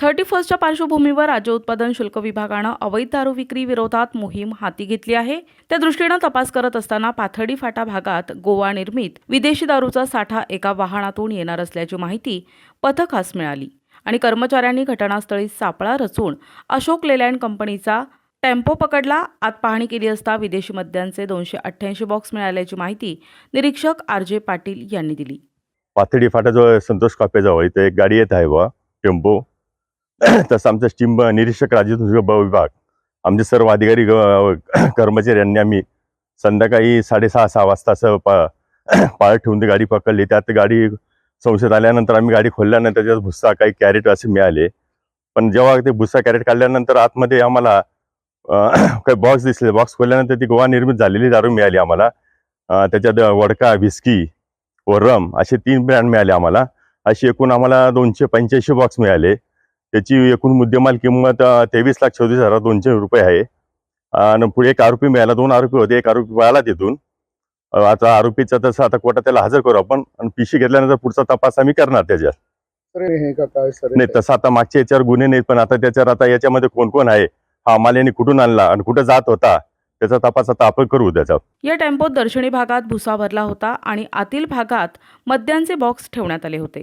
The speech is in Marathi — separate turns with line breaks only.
थर्टी फर्स्टच्या पार्श्वभूमीवर राज्य उत्पादन शुल्क विभागानं अवैध दारू विक्री विरोधात मोहीम हाती घेतली आहे. त्या दृष्टीनं तपास करत असताना पाथर्डी फाटा भागात गोवा निर्मित विदेशी दारूचा साठा एका वाहनातून येणार असल्याची माहिती पथकास मिळाली आणि कर्मचाऱ्यांनी घटनास्थळी सापळा रचून अशोक लेलँड कंपनीचा टेम्पो पकडला. आत पाहणी केली असता विदेशी मद्यांचे दोनशे अठ्ठ्याऐंशी बॉक्स मिळाल्याची माहिती निरीक्षक आर जे पाटील यांनी दिली.
पाथडी फाटाजवळ संतोष कापेजवळ इथे एक गाडी येत आहे बा टेम्पो. तसं आमचं स्टीम निरीक्षक राजू ब विभाग. आमचे सर्व अधिकारी कर्मचारी यांनी आम्ही संध्याकाळी साडेसहा सहा वाजता असं पा पाळत ठेवून ती गाडी पकडली. त्यात गाडी संशयात आल्यानंतर आम्ही गाडी खोलल्यानंतर त्याच्यात भुस्सा काही कॅरेट असे मिळाले. पण जेव्हा ते भुस्सा कॅरेट काढल्यानंतर आतमध्ये आम्हाला काही बॉक्स दिसले. बॉक्स खोलल्यानंतर ती गोवा निर्मित झालेली दारू मिळाली आम्हाला. त्याच्यात वडका विस्की व रम असे तीन ब्रँड मिळाले आम्हाला. अशी एकूण आम्हाला दोनशे पंच्याऐंशी बॉक्स मिळाले. त्याची एकूण मुद्देमाल किंमत तेवीस लाख चौतीस हजार दोनशे रुपये आहे. आणि पुढे एक आरोपी मिळाला दोन आरोपी होते. एक आरोपी पळाला तिथून. आता आरोपीचा तसं आता कोर्टात त्याला हजर करू आपण. आणि पिशी घेतल्यानंतर पुढचा तपास आम्ही करणार त्याच्यात.
हे
नाही तसं आता मागच्या याच्यावर गुन्हे नाहीत पण आता त्याच्यावर आता याच्यामध्ये कोण कोण आहे? हा माल यांनी कुठून आणला आणि कुठं जात होता? त्याचा तपास आता आपण करू त्याचा
या टेम्पोत दर्शनी भागात भुसा भरला होता आणि आतील भागात मद्यांचे बॉक्स ठेवण्यात आले होते.